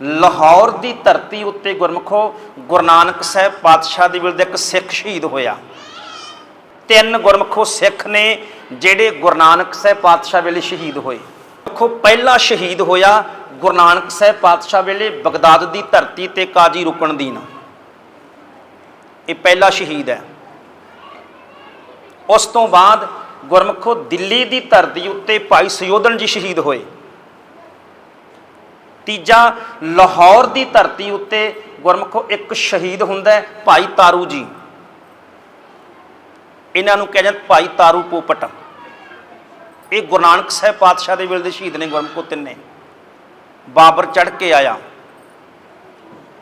ਲਾਹੌਰ ਦੀ ਧਰਤੀ ਉੱਤੇ ਗੁਰਮਖੋ ਗੁਰੂ ਨਾਨਕ ਸਾਹਿਬ ਪਾਤਸ਼ਾਹ ਦੇ ਵੇਲੇ ਇੱਕ ਸਿੱਖ ਸ਼ਹੀਦ ਹੋਇਆ। ਤਿੰਨ ਗੁਰਮਖੋ ਸਿੱਖ ਨੇ ਜਿਹੜੇ ਗੁਰੂ ਨਾਨਕ ਸਾਹਿਬ ਪਾਤਸ਼ਾਹ ਵੇਲੇ ਸ਼ਹੀਦ ਹੋਏ। ਦੇਖੋ, ਪਹਿਲਾ ਸ਼ਹੀਦ ਹੋਇਆ ਗੁਰੂ ਨਾਨਕ ਸਾਹਿਬ ਪਾਤਸ਼ਾਹ ਵੇਲੇ ਬਗਦਾਦ ਦੀ ਧਰਤੀ ਤੇ ਕਾਜੀ ਰੁਕਣ ਰੁਕਨਦੀਨ ਇਹ ਪਹਿਲਾ ਸ਼ਹੀਦ ਹੈ। ਉਸ ਤੋਂ ਬਾਅਦ ਗੁਰਮਖੋ ਦਿੱਲੀ ਦੀ ਧਰਤੀ ਉੱਤੇ ਭਾਈ ਸੁਯੋਧਨ ਜੀ ਸ਼ਹੀਦ ਹੋਏ। ਤੀਜਾ, ਲਾਹੌਰ ਦੀ ਧਰਤੀ ਉੱਤੇ ਗੁਰਮਖੋ ਇੱਕ ਸ਼ਹੀਦ ਹੁੰਦਾ ਹੈ, ਭਾਈ ਤਾਰੂ ਜੀ। ਇਹਨਾਂ ਨੂੰ ਕਹਿੰਦੇ ਭਾਈ ਤਾਰੂ ਪੋਪਟ। ਇਹ ਗੁਰੂ ਨਾਨਕ ਸਾਹਿਬ ਪਾਤਸ਼ਾਹ ਦੇ ਵੇਲੇ ਦੇ ਸ਼ਹੀਦ ਨੇ ਗੁਰਮਖੋ ਤਿੰਨੇ। ਬਾਬਰ ਚੜ ਕੇ ਆਇਆ।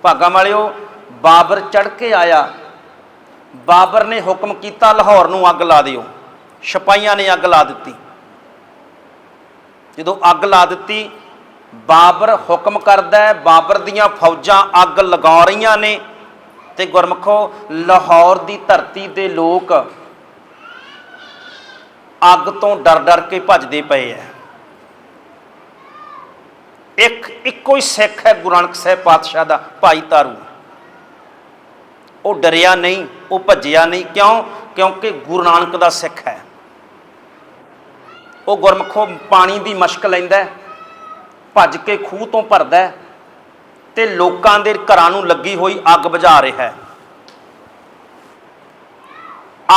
ਭਾਗਾ ਵਾਲਿਓ ਬਾਬਰ ਚੜ ਕੇ ਆਇਆ। ਬਾਬਰ ਨੇ ਹੁਕਮ ਕੀਤਾ, ਲਾਹੌਰ ਨੂੰ ਅੱਗ ਲਾ ਦਿਓ। ਸਿਪਾਹੀਆਂ ਨੇ ਅੱਗ ਲਾ ਦਿੱਤੀ। ਜਦੋਂ ਅੱਗ ਲਾ ਦਿੱਤੀ ਬਾਬਰ ਹੁਕਮ ਕਰਦਾ ਹੈ ਬਾਬਰ ਦੀਆਂ ਫੌਜਾਂ ਅੱਗ ਲਗਾ ਰਹੀਆਂ ਨੇ। ਤੇ ਗੁਰਮਖੋ ਲਾਹੌਰ ਦੀ ਧਰਤੀ ਦੇ ਲੋਕ ਅੱਗ ਤੋਂ ਡਰ-ਡਰ ਕੇ ਭੱਜਦੇ ਪਏ ਐ। ਇੱਕ ਇੱਕੋ ਹੀ ਸਿੱਖ ਹੈ ਗੁਰੂ ਨਾਨਕ ਸਾਹਿਬ ਪਾਤਸ਼ਾਹ ਦਾ ਭਾਈ ਤਾਰੂ। ਉਹ ਡਰਿਆ ਨਹੀਂ ਉਹ ਭੱਜਿਆ ਨਹੀਂ। ਕਿਉਂ? ਕਿਉਂਕਿ ਗੁਰੂ ਨਾਨਕ ਦਾ ਸਿੱਖ ਹੈ। ਉਹ ਗੁਰਮਖੋ ਪਾਣੀ ਦੀ ਮਸ਼ਕ ਲੈਂਦਾ ਹੈ, ਭੱਜ ਕੇ ਖੂਹ ਤੋਂ ਭਰਦਾ ਹੈ ਤੇ ਲੋਕਾਂ ਦੇ ਘਰਾਂ ਨੂੰ ਲੱਗੀ ਹੋਈ ਅੱਗ ਬੁਝਾ ਰਿਹਾ ਹੈ।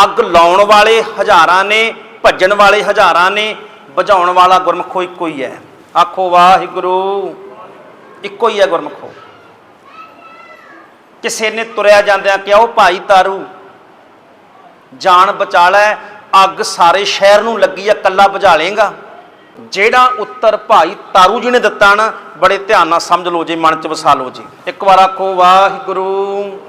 ਅੱਗ ਲਾਉਣ ਵਾਲੇ ਹਜ਼ਾਰਾਂ ਨੇ, ਭੱਜਣ ਵਾਲੇ ਹਜ਼ਾਰਾਂ ਨੇ, ਬੁਝਾਉਣ ਵਾਲਾ ਗੁਰਮਖੋ ਇੱਕੋ ਹੀ ਹੈ। ਆਖੋ, ਵਾਹਿਗੁਰੂ, ਇੱਕੋ ਹੀ ਹੈ ਗੁਰਮਖੋ। ਕਿਸੇ ਨੇ ਤੁਰਿਆ ਜਾਂਦਿਆਂ ਕਿਹਾ ਉਹ ਭਾਈ ਤਾਰੂ, ਜਾਨ ਬਚਾ ਲੈ, ਅੱਗ ਸਾਰੇ ਸ਼ਹਿਰ ਨੂੰ ਲੱਗੀ ਆ ਕੱਲਾ ਬੁਝਾ ਲੇਗਾ ਜਿਹੜਾ ਉੱਤਰ ਭਾਈ ਤਾਰੂ ਜੀ ਨੇ ਦਿੱਤਾ ਨਾ, ਬੜੇ ਧਿਆਨ ਨਾਲ ਸਮਝ ਲਓ ਜੀ, ਮਨ ਚ ਵਸਾ ਲਓ ਜੀ। ਇੱਕ ਵਾਰ ਆਖੋ, ਵਾਹਿਗੁਰੂ।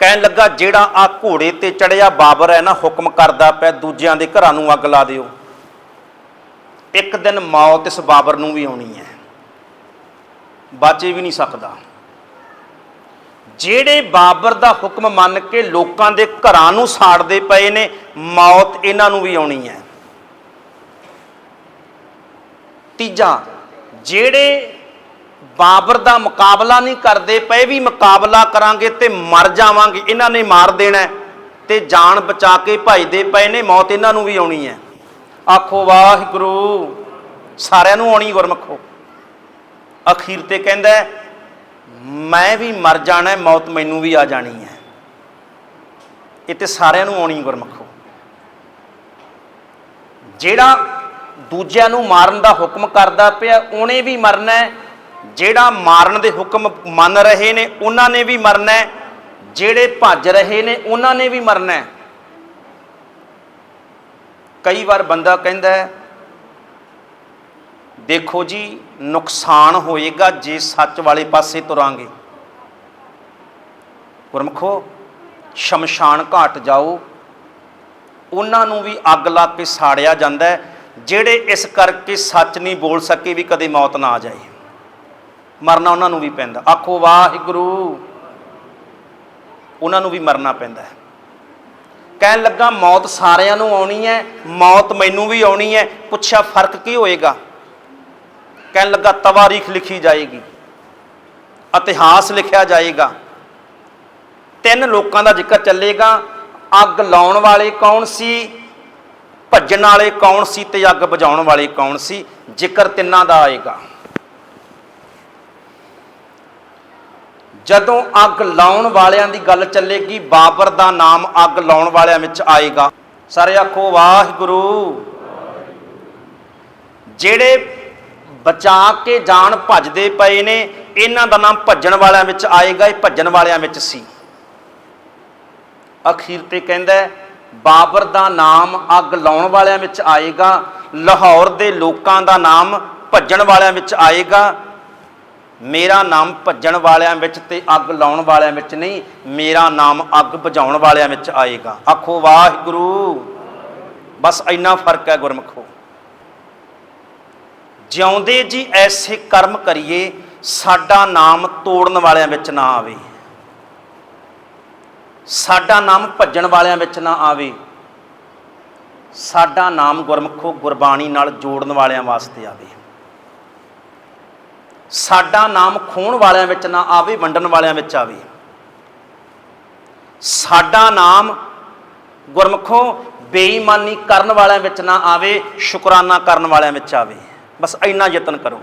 ਕਹਿਣ ਲੱਗਾ, ਜਿਹੜਾ ਆ ਘੋੜੇ ਤੇ ਚੜਿਆ ਬਾਬਰ ਹੈ ਨਾ, ਹੁਕਮ ਕਰਦਾ ਪਿਆ, ਦੂਜਿਆਂ ਦੇ ਘਰਾਂ ਨੂੰ ਅੱਗ ਲਾ ਦਿਓ। ਇੱਕ ਦਿਨ ਮੌਤ ਇਸ ਬਾਬਰ ਨੂੰ ਵੀ ਆਉਣੀ ਹੈ। ਬਾਚੇ ਵੀ ਨਹੀਂ ਸਕਦਾ। ਜਿਹੜੇ ਬਾਬਰ ਦਾ ਹੁਕਮ ਮੰਨ ਕੇ ਲੋਕਾਂ ਦੇ ਘਰਾਂ ਨੂੰ ਸਾੜਦੇ ਪਏ ਨੇ, ਮੌਤ ਇਹਨਾਂ ਨੂੰ ਵੀ ਆਉਣੀ ਹੈ। ਤੀਜਾ, ਜਿਹੜੇ ਬਾਬਰ ਦਾ ਮੁਕਾਬਲਾ ਨਹੀਂ ਕਰਦੇ ਪਏ ਵੀ ਮੁਕਾਬਲਾ ਕਰਾਂਗੇ ਤੇ ਮਰ ਜਾਵਾਂਗੇ। ਇਹਨਾਂ ਨੇ ਮਾਰ ਦੇਣਾ ਤੇ ਜਾਨ ਬਚਾ ਕੇ ਭਜਦੇ ਪਏ ਨੇ, ਮੌਤ ਇਹਨਾਂ ਨੂੰ ਵੀ ਆਉਣੀ ਹੈ। ਆਖੋ, ਵਾਹਿਗੁਰੂ, ਸਾਰਿਆਂ ਨੂੰ ਆਉਣੀ ਗੁਰਮਖੋ। ਅਖੀਰ ਤੇ ਕਹਿੰਦਾ ਮੈਂ ਵੀ ਮਰ ਜਾਣਾ ਮੌਤ ਮੈਨੂੰ ਵੀ ਆ ਜਾਣੀ ਹੈ। ਇਹ ਤੇ ਸਾਰਿਆਂ ਨੂੰ ਆਉਣੀ ਗੁਰਮਖੋ। ਜਿਹੜਾ ਦੂਜਿਆਂ ਨੂੰ ਮਾਰਨ ਦਾ ਹੁਕਮ ਕਰਦਾ ਪਿਆ, ਉਹਨੇ ਵੀ ਮਰਨਾ ਹੈ। ਜਿਹੜਾ ਮਾਰਨ ਦੇ ਹੁਕਮ ਮੰਨ ਰਹੇ ਨੇ, ਉਹਨਾਂ ਨੇ ਵੀ ਮਰਨਾ ਹੈ। ਜਿਹੜੇ ਭੱਜ ਰਹੇ ਨੇ, ਉਹਨਾਂ ਨੇ ਵੀ ਮਰਨਾ ਹੈ। ਕਈ ਵਾਰ ਬੰਦਾ ਕਹਿੰਦਾ ਹੈ, ਦੇਖੋ ਜੀ, ਨੁਕਸਾਨ ਹੋਏਗਾ ਜੇ ਸੱਚ ਵਾਲੇ ਪਾਸੇ ਤੁਰਾਂਗੇ। ਗੁਰਮਖੋ, ਸ਼ਮਸ਼ਾਨ ਘਾਟ ਜਾਓ। ਉਹਨਾਂ ਨੂੰ ਵੀ ਅੱਗ ਲਾ ਕੇ ਸਾੜਿਆ ਜਾਂਦਾ ਹੈ। ਜਿਹੜੇ ਇਸ ਕਰਕੇ ਸੱਚ ਨਹੀਂ ਬੋਲ ਸਕੇ ਵੀ ਕਦੇ ਮੌਤ ਨਾ ਆ ਜਾਏ। ਮਰਨਾ ਉਹਨਾਂ ਨੂੰ ਵੀ ਪੈਂਦਾ। ਆਖੋ, ਵਾਹਿਗੁਰੂ, ਉਹਨਾਂ ਨੂੰ ਵੀ ਮਰਨਾ ਪੈਂਦਾ ਹੈ। ਕਹਿਣ ਲੱਗਾ, ਮੌਤ ਸਾਰਿਆਂ ਨੂੰ ਆਉਣੀ ਹੈ, ਮੌਤ ਮੈਨੂੰ ਵੀ ਆਉਣੀ ਹੈ। ਪੁੱਛਿਆ, ਫ਼ਰਕ ਕੀ ਹੋਏਗਾ? ਕਹਿਣ ਲੱਗਾ ਤਵਾਰੀਖ ਲਿਖੀ ਜਾਏਗੀ ਇਤਿਹਾਸ ਲਿਖਿਆ ਜਾਏਗਾ। ਤਿੰਨ ਲੋਕਾਂ ਦਾ ਜ਼ਿਕਰ ਚੱਲੇਗਾ। ਅੱਗ ਲਾਉਣ ਵਾਲੇ ਕੌਣ ਸੀ? ਭੱਜਣ ਵਾਲੇ ਕੌਣ ਸੀ ਤੇ ਅੱਗ ਬੁਝਾਉਣ ਵਾਲੇ ਕੌਣ ਸੀ? ਜ਼ਿਕਰ ਤਿੰਨਾਂ ਦਾ ਆਏਗਾ। ਜਦੋਂ ਅੱਗ ਲਾਉਣ ਵਾਲਿਆਂ ਦੀ ਗੱਲ ਚੱਲੇਗੀ, ਬਾਬਰ ਦਾ ਨਾਮ ਅੱਗ ਲਾਉਣ ਵਾਲਿਆਂ ਵਿੱਚ ਆਏਗਾ। ਸਾਰੇ ਆਖੋ, ਵਾਹਿਗੁਰੂ। ਜਿਹੜੇ ਬਚਾ ਕੇ ਜਾਨ ਭੱਜਦੇ ਪਏ ਨੇ, ਇਹਨਾਂ ਦਾ ਨਾਮ ਭੱਜਣ ਵਾਲਿਆਂ ਵਿੱਚ ਆਏਗਾ, ਇਹ ਭੱਜਣ ਵਾਲਿਆਂ ਵਿੱਚ ਸੀ। ਅਖੀਰ ਤੇ ਕਹਿੰਦਾ ਬਾਬਰ ਦਾ ਨਾਮ ਅੱਗ ਲਾਉਣ ਵਾਲਿਆਂ ਵਿੱਚ ਆਏਗਾ, ਲਾਹੌਰ ਦੇ ਲੋਕਾਂ ਦਾ ਨਾਮ ਭੱਜਣ ਵਾਲਿਆਂ ਵਿੱਚ ਆਏਗਾ। ਮੇਰਾ ਨਾਮ ਭੱਜਣ ਵਾਲਿਆਂ ਵਿੱਚ ਤੇ ਅੱਗ ਲਾਉਣ ਵਾਲਿਆਂ ਵਿੱਚ ਨਹੀਂ, ਮੇਰਾ ਨਾਮ ਅੱਗ ਬੁਝਾਉਣ ਵਾਲਿਆਂ ਵਿੱਚ ਆਏਗਾ। ਆਖੋ, ਵਾਹਿਗੁਰੂ। ਬਸ ਇੰਨਾ ਫ਼ਰਕ ਹੈ ਗੁਰਮਖੋ। ਜਿਉਂਦੇ ਜੀ ਐਸੇ ਕਰਮ ਕਰੀਏ, ਸਾਡਾ ਨਾਮ ਤੋੜਨ ਵਾਲਿਆਂ ਵਿੱਚ ਨਾ ਆਵੇ। ਸਾਡਾ ਨਾਮ ਭੱਜਣ ਵਾਲਿਆਂ ਵਿੱਚ ਨਾ ਆਵੇ। ਸਾਡਾ ਨਾਮ ਗੁਰਮਖੋ ਗੁਰਬਾਣੀ ਨਾਲ ਜੋੜਨ ਵਾਲਿਆਂ ਵਾਸਤੇ ਆਵੇ। ਸਾਡਾ ਨਾਮ ਖੋਣ ਵਾਲਿਆਂ ਵਿੱਚ ਨਾ ਆਵੇ, ਵੰਡਣ ਵਾਲਿਆਂ ਵਿੱਚ ਆਵੇ। ਸਾਡਾ ਨਾਮ ਗੁਰਮਖੋ ਬੇਈਮਾਨੀ ਕਰਨ ਵਾਲਿਆਂ ਵਿੱਚ ਨਾ ਆਵੇ, ਸ਼ੁਕਰਾਨਾ ਕਰਨ ਵਾਲਿਆਂ ਵਿੱਚ ਆਵੇ। ਬਸ ਇੰਨਾ ਯਤਨ ਕਰੋ।